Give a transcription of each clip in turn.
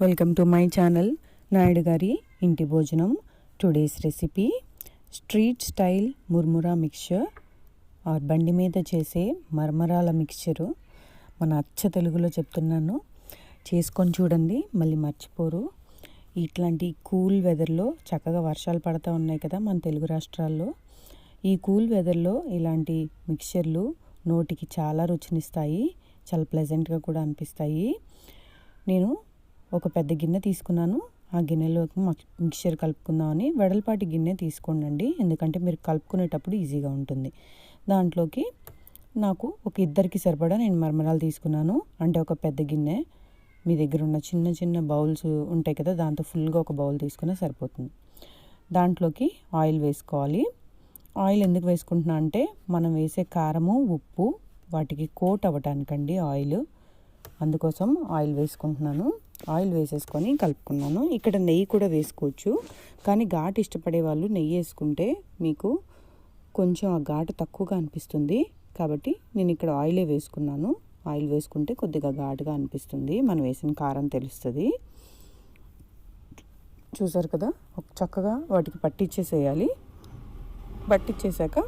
Welcome to my channel Naidu గారి ఇంటి భోజనం. Today's recipe street style murmura mixture or బండి మీద చేసే మర్మరాల మిక్చరు మన అచ్చ తెలుగులో చెప్తున్నాను. చేసుకొని చూడండి మళ్ళీ మర్చిపోరు. ఇట్లాంటి కూల్ వెదర్లో చక్కగా వర్షాలు పడతా ఉన్నాయి కదా మన తెలుగు రాష్ట్రాల్లో. ఈ కూల్ వెదర్లో ఇలాంటి మిక్చర్లు నోటికి చాలా రుచినిస్తాయి చాలా ప్లెజెంట్గా కూడా అనిపిస్తాయి. నేను ఒక పెద్ద గిన్నె తీసుకున్నాను. ఆ గిన్నెలోకి మిక్చర్ కలుపుకుందామని వెడల్పాటి గిన్నె తీసుకోండి ఎందుకంటే మీరు కలుపుకునేటప్పుడు ఈజీగా ఉంటుంది. దాంట్లోకి నాకు ఒక ఇద్దరికి సరిపడా నేను మరమరాలు తీసుకున్నాను. అంటే ఒక పెద్ద గిన్నె మీ దగ్గర ఉన్న చిన్న చిన్న బౌల్స్ ఉంటాయి కదా దాంతో ఫుల్గా ఒక బౌల్ తీసుకున్నా సరిపోతుంది. దాంట్లోకి ఆయిల్ వేసుకోవాలి. ఆయిల్ ఎందుకు వేసుకుంటున్నా అంటే మనం వేసే కారము ఉప్పు వాటికి కోట్ అవ్వటానికండి ఆయిల్. అందుకోసం ఆయిల్ వేసుకుంటున్నాను. ఆయిల్ వేసేసుకొని కలుపుకున్నాను. ఇక్కడ నెయ్యి కూడా వేసుకోవచ్చు. కానీ ఘాటు ఇష్టపడే వాళ్ళు నెయ్యి వేసుకుంటే మీకు కొంచెం ఆ ఘాటు తక్కువగా అనిపిస్తుంది. కాబట్టి నేను ఇక్కడ ఆయిలే వేసుకున్నాను. ఆయిల్ వేసుకుంటే కొద్దిగా ఘాటుగా అనిపిస్తుంది. మనం వేసిన కారం తెలుస్తుంది. చూసారు కదా? చక్కగా వాటికి పట్టించేసేయాలి పట్టించేసాక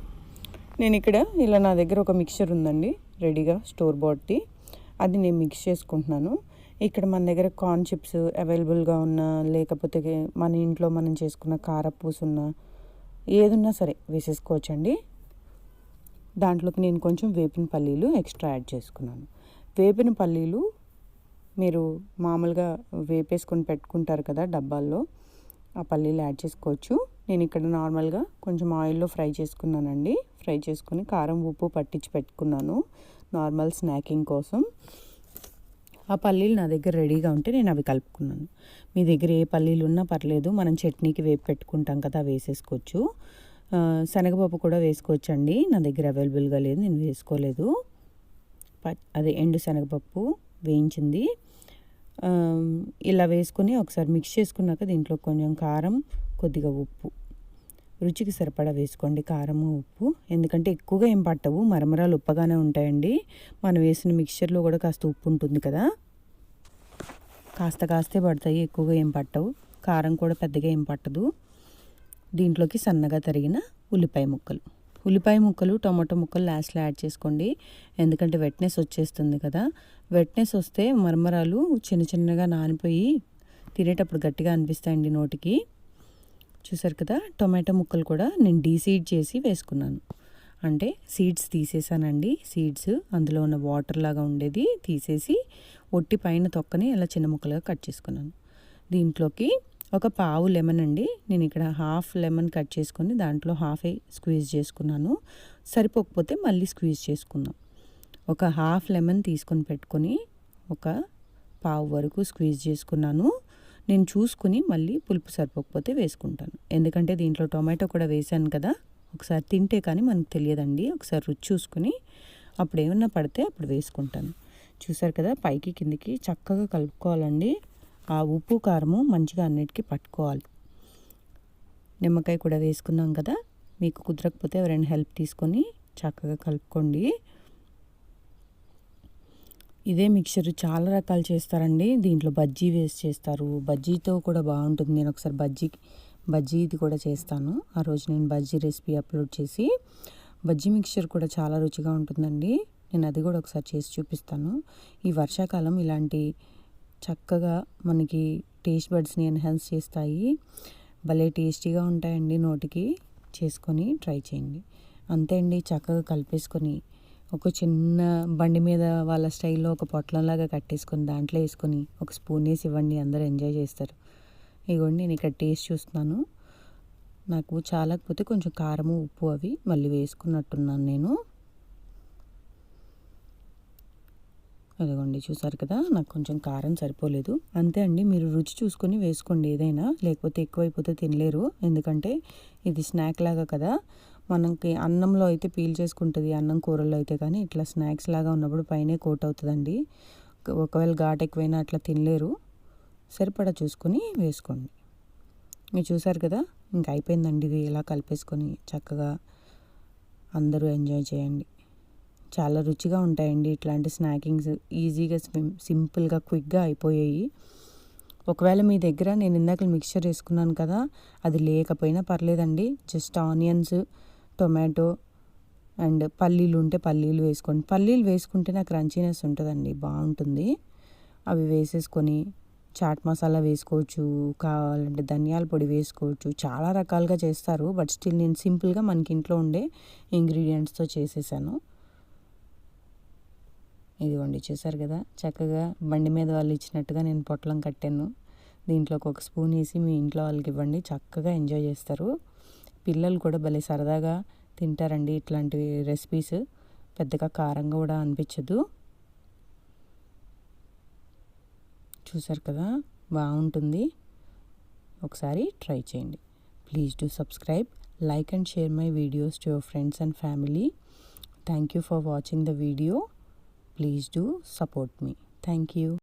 నేను ఇక్కడ ఇలా నా దగ్గర ఒక మిక్చర్ ఉందండి. రెడీగా స్టోర్ బాట్ది. అది నేను మిక్స్ చేసుకుంటున్నాను. ఇక్కడ మన దగ్గర కార్న్ చిప్స్ అవైలబుల్గా ఉన్నా లేకపోతే మన ఇంట్లో మనం చేసుకున్న కారపూస ఉన్నా ఏదున్నా సరే వేసేసుకోవచ్చండి దాంట్లోకి నేను కొంచెం వేపిన పల్లీలు ఎక్స్ట్రా యాడ్ చేసుకున్నాను. వేపిన పల్లీలు మీరు మామూలుగా వేపేసుకొని పెట్టుకుంటారు కదా డబ్బాల్లో ఆ పల్లీలు యాడ్ చేసుకోవచ్చు. నేను ఇక్కడ నార్మల్గా కొంచెం ఆయిల్లో ఫ్రై చేసుకున్నానండి. ఫ్రై చేసుకుని కారం ఉప్పు పట్టించి పెట్టుకున్నాను. నార్మల్ స్నాకింగ్ కోసం. ఆ పల్లీలు నా దగ్గర రెడీగా ఉంటే నేను అవి కలుపుకున్నాను. మీ దగ్గర ఏ పల్లీలు ఉన్నా పర్లేదు మనం చట్నీకి వేపు పెట్టుకుంటాం కదా వేసేసుకోవచ్చు. శనగపప్పు కూడా వేసుకోవచ్చు అండి నా దగ్గర అవైలబుల్గా లేదు నేను వేసుకోలేదు. అదే ఎండు శనగపప్పు వేయించింది. ఇలా వేసుకొని ఒకసారి మిక్స్ చేసుకున్నాక దీంట్లో కొంచెం కారం కొద్దిగా ఉప్పు. రుచికి సరిపడా వేసుకోండి. కారము ఉప్పు. ఎందుకంటే ఎక్కువగా ఏం పట్టవు. మరమరాలు ఉప్పగానే ఉంటాయండి. మనం వేసిన మిక్చర్లో కూడా కాస్త ఉప్పు ఉంటుంది కదా. కాస్త కాస్తే పడతాయి. ఎక్కువగా ఏం పట్టవు. కారం కూడా పెద్దగా ఏం పట్టదు. దీంట్లోకి సన్నగా తరిగిన ఉల్లిపాయ ముక్కలు. ఉల్లిపాయ ముక్కలు టమాటో ముక్కలు లాస్ట్లో యాడ్ చేసుకోండి. ఎందుకంటే వెట్నెస్ వచ్చేస్తుంది కదా. వెట్నెస్ వస్తే మరమరాలు చిన్న చిన్నగా నానిపోయి తినేటప్పుడు గట్టిగా అనిపిస్తాయండి నోటికి. చూసారు కదా టొమాటో ముక్కలు కూడా నేను డీసీడ్ చేసి వేసుకున్నాను. అంటే సీడ్స్ తీసేసానండి. సీడ్స్ అందులో ఉన్న వాటర్ లాగా ఉండేది తీసేసి ఒట్టి పైన తొక్కని అలా చిన్న ముక్కలుగా కట్ చేసుకున్నాను. దీంట్లోకి ఒక పావు లెమన్ అండి. నేను ఇక్కడ హాఫ్ లెమన్ కట్ చేసుకొని దాంట్లో హాఫ్ స్క్వీజ్ చేసుకున్నాను. సరిపోకపోతే మళ్ళీ స్క్వీజ్ చేసుకుందాం. ఒక హాఫ్ లెమన్ తీసుకొని పెట్టుకొని ఒక పావు వరకు స్క్వీజ్ చేసుకున్నాను. నేను చూసుకుని మళ్ళీ పులుపు సరిపోకపోతే వేసుకుంటాను. ఎందుకంటే దీంట్లో టొమాటో కూడా వేసాను కదా ఒకసారి తింటే కానీ మనకు తెలియదండి. ఒకసారి రుచి చూసుకుని అప్పుడు ఏమన్నా పడితే అప్పుడు వేసుకుంటాను. చూసారు కదా పైకి కిందికి చక్కగా కలుపుకోవాలండి. ఆ ఉప్పు కారము మంచిగా అన్నిటికీ పట్టుకోవాలి. నిమ్మకాయ కూడా వేసుకున్నాం కదా మీకు కుదరకపోతే ఎవరైనా హెల్ప్ తీసుకొని చక్కగా కలుపుకోండి. ఇదే మిక్చర్ చాలా రకాలు చేస్తారండి. దీంట్లో బజ్జీ వేసి చేస్తారు. బజ్జీతో కూడా బాగుంటుంది. నేను ఒకసారి బజ్జీ బజ్జీ ఇది కూడా చేస్తాను. ఆ రోజు నేను బజ్జీ రెసిపీ అప్లోడ్ చేసి బజ్జీ మిక్చర్ కూడా చాలా రుచిగా ఉంటుందండి. నేను అది కూడా ఒకసారి చేసి చూపిస్తాను. ఈ వర్షాకాలం ఇలాంటి చక్కగా మనకి టేస్ట్ బడ్స్ని ఎన్హాన్స్ చేస్తాయి. భలే టేస్టీగా ఉంటాయండి నోటికి. చేసుకొని ట్రై చేయండి. అంతే అండి. చక్కగా కలిపేసుకొని ఒక చిన్న బండి మీద వాళ్ళ స్టైల్లో ఒక పొట్లంలాగా కట్టేసుకొని దాంట్లో వేసుకొని ఒక స్పూన్ వేసి ఇవ్వండి అందరూ ఎంజాయ్ చేస్తారు. ఇగోండి నేను ఇక్కడ టేస్ట్ చూస్తున్నాను. నాకు చాలకపోతే కొంచెం కారము ఉప్పు అవి మళ్ళీ వేసుకున్నట్టున్నాను నేను. అదిగోండి చూసారు కదా నాకు కొంచెం కారం సరిపోలేదు. అంతే అండి మీరు రుచి చూసుకొని వేసుకోండి ఏదైనా. లేకపోతే ఎక్కువైపోతే తినలేరు. ఎందుకంటే ఇది స్నాక్ లాగా కదా. మనకి అన్నంలో అయితే పీల్ చేసుకుంటుంది అన్నం కూరల్లో అయితే కానీ. ఇట్లా స్నాక్స్ లాగా ఉన్నప్పుడు పైనే కోట్ అవుతుందండి. ఒకవేళ ఘాట్ ఎక్కువైనా అట్లా తినలేరు. సరిపడా చూసుకొని వేసుకోండి. మీరు చూసారు కదా ఇంకా అయిపోయిందండి ఇది. ఇలా కలిపేసుకొని చక్కగా అందరూ ఎంజాయ్ చేయండి. చాలా రుచిగా ఉంటాయండి ఇట్లాంటి స్నాకింగ్స్. ఈజీగా సింపుల్గా క్విక్గా అయిపోయాయి. ఒకవేళ మీ దగ్గర నేను ఇందాక మిక్చర్ వేసుకున్నాను కదా అది లేకపోయినా పర్లేదండి. జస్ట్ ఆనియన్స్ టొమాటో అండ్ పల్లీలు ఉంటే పల్లీలు వేసుకోండి. పల్లీలు వేసుకుంటే నాకు క్రంచీనెస్ ఉంటుందండి బాగుంటుంది. అవి వేసేసుకొని చాట్ మసాలా వేసుకోవచ్చు కావాలంటే ధనియాల పొడి వేసుకోవచ్చు చాలా రకాలుగా చేస్తారు. బట్ స్టిల్ నేను సింపుల్గా మనకి ఇంట్లో ఉండే ఇంగ్రీడియంట్స్తో చేసేసాను. ఇదిగోండి చూసారు కదా? చక్కగా బండి మీద వాళ్ళు ఇచ్చినట్టుగా నేను పొట్లం కట్టాను. దీంట్లోకి ఒక స్పూన్ వేసి మీ ఇంట్లో వాళ్ళకి ఇవ్వండి చక్కగా ఎంజాయ్ చేస్తారు. పిల్లలు కూడా భలే సరదాగా తింటారండి ఇట్లాంటి రెసిపీస్ పెద్దగా కారంగా కూడా అనిపించదు. చూసారు కదా? బాగుంటుంది. ఒకసారి ట్రై చేయండి. Please do subscribe like and share my videos to your friends and family thank you for watching the video please do support me thank you